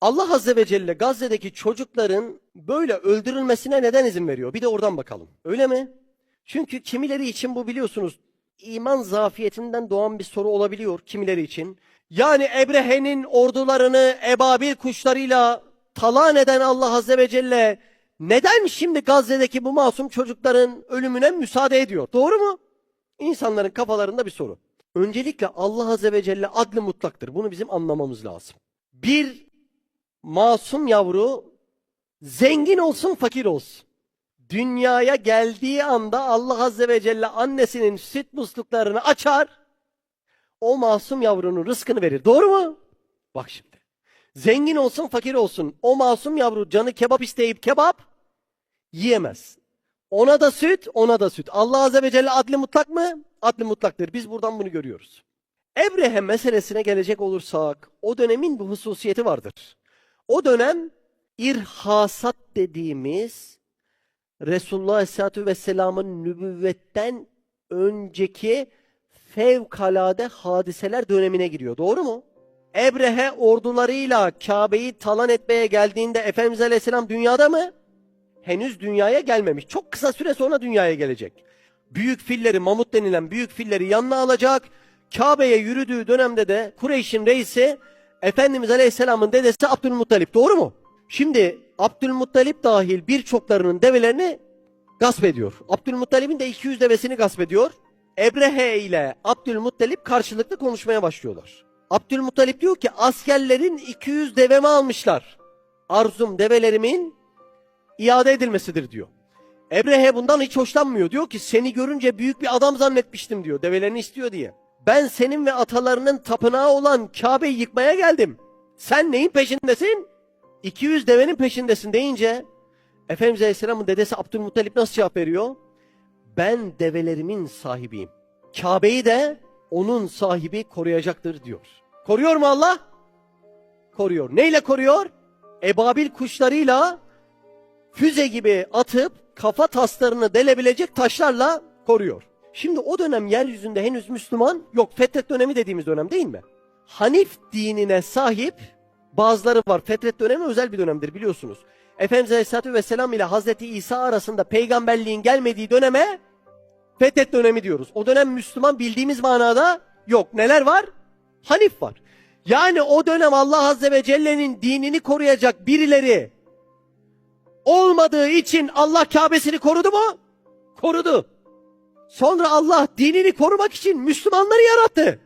Allah Azze ve Celle Gazze'deki çocukların böyle öldürülmesine neden izin veriyor? Bir de oradan bakalım. Öyle mi? Çünkü kimileri için bu biliyorsunuz iman zafiyetinden doğan bir soru olabiliyor kimileri için. Yani Ebrehe'nin ordularını ebabil kuşlarıyla talan eden Allah Azze ve Celle neden şimdi Gazze'deki bu masum çocukların ölümüne müsaade ediyor? Doğru mu? İnsanların kafalarında bir soru. Öncelikle Allah Azze ve Celle adlı mutlaktır. Bunu bizim anlamamız lazım. Bir masum yavru zengin olsun fakir olsun. Dünyaya geldiği anda Allah Azze ve Celle annesinin süt musluklarını açar. O masum yavrunun rızkını verir. Doğru mu? Bak şimdi. Zengin olsun fakir olsun. O masum yavru canı kebap isteyip kebap yiyemez. Ona da süt, ona da süt. Allah Azze ve Celle adli mutlak mı? Adli mutlaktır. Biz buradan bunu görüyoruz. Ebrehe meselesine gelecek olursak, o dönemin bir hususiyeti vardır. O dönem irhasat dediğimiz Resulullah Aleyhisselatü Vesselam'ın nübüvvetten önceki fevkalade hadiseler dönemine giriyor. Doğru mu? Ebrehe ordularıyla Kabe'yi talan etmeye geldiğinde Efendimiz Aleyhisselam dünyada mı? Henüz dünyaya gelmemiş. Çok kısa süre sonra dünyaya gelecek. Büyük filleri, mamut denilen büyük filleri yanına alacak. Kabe'ye yürüdüğü dönemde de Kureyş'in reisi Efendimiz Aleyhisselam'ın dedesi Abdülmuttalip. Doğru mu? Şimdi Abdülmuttalip dahil birçoklarının develerini gasp ediyor. Abdülmuttalip'in de 200 devesini gasp ediyor. Ebrehe ile Abdülmuttalip karşılıklı konuşmaya başlıyorlar. Abdülmuttalip diyor ki askerlerin 200 devemi almışlar. Arzum develerimin iade edilmesidir diyor. Ebrehe bundan hiç hoşlanmıyor. Diyor ki seni görünce büyük bir adam zannetmiştim diyor. Develerini istiyor diye. Ben senin ve atalarının tapınağı olan Kabe'yi yıkmaya geldim. Sen neyin peşindesin? 200 devenin peşindesin deyince Efendimiz Aleyhisselam'ın dedesi Abdülmuttalip nasıl cevap veriyor? Ben develerimin sahibiyim. Kabe'yi de onun sahibi koruyacaktır diyor. Koruyor mu Allah? Koruyor. Neyle koruyor? Ebabil kuşlarıyla füze gibi atıp kafa taslarını delebilecek taşlarla koruyor. Şimdi o dönem yeryüzünde henüz Müslüman yok. Fetret dönemi dediğimiz dönem değil mi? Hanif dinine sahip bazıları var. Fetret dönemi özel bir dönemdir biliyorsunuz. Efendimiz Aleyhisselatü Vesselam ile Hazreti İsa arasında peygamberliğin gelmediği döneme Fetret dönemi diyoruz. O dönem Müslüman bildiğimiz manada yok. Neler var? Hanif var. Yani o dönem Allah Azze ve Celle'nin dinini koruyacak birileri olmadığı için Allah Kabe'sini korudu mu? Korudu. Sonra Allah dinini korumak için Müslümanları yarattı.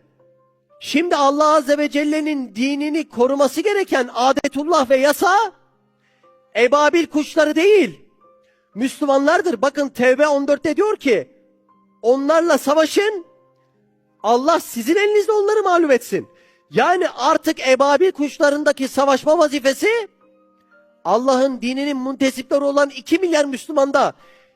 Şimdi Allah Azze ve Celle'nin dinini koruması gereken adetullah ve yasa ebabil kuşları değil. Müslümanlardır. Bakın Tevbe 14'te diyor ki onlarla savaşın Allah sizin elinizde onları mağlup etsin. Yani artık ebabil kuşlarındaki savaşma vazifesi Allah'ın dininin muntesipleri olan 2 milyar Müslümanda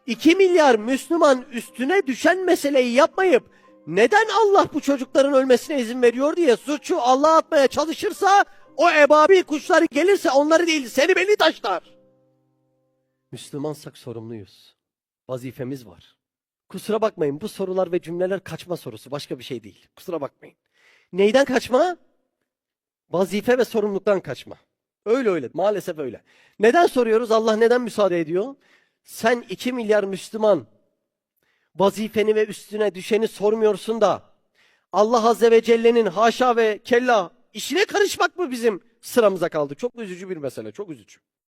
2 milyar Müslüman üstüne düşen meseleyi yapmayıp neden Allah bu çocukların ölmesine izin veriyor diye suçu Allah'a atmaya çalışırsa o ebabil kuşları gelirse onları değil seni beni taşlar. Müslümansak sorumluyuz. Vazifemiz var. Kusura bakmayın bu sorular ve cümleler kaçma sorusu başka bir şey değil. Kusura bakmayın. Neyden kaçma? Vazife ve sorumluluktan kaçma. Öyle öyle maalesef öyle. Neden soruyoruz Allah neden müsaade ediyor? Sen 2 milyar Müslüman vazifeni ve üstüne düşeni sormuyorsun da Allah Azze ve Celle'nin haşa ve kella işine karışmak mı bizim sıramıza kaldı? Çok üzücü bir mesele çok üzücü.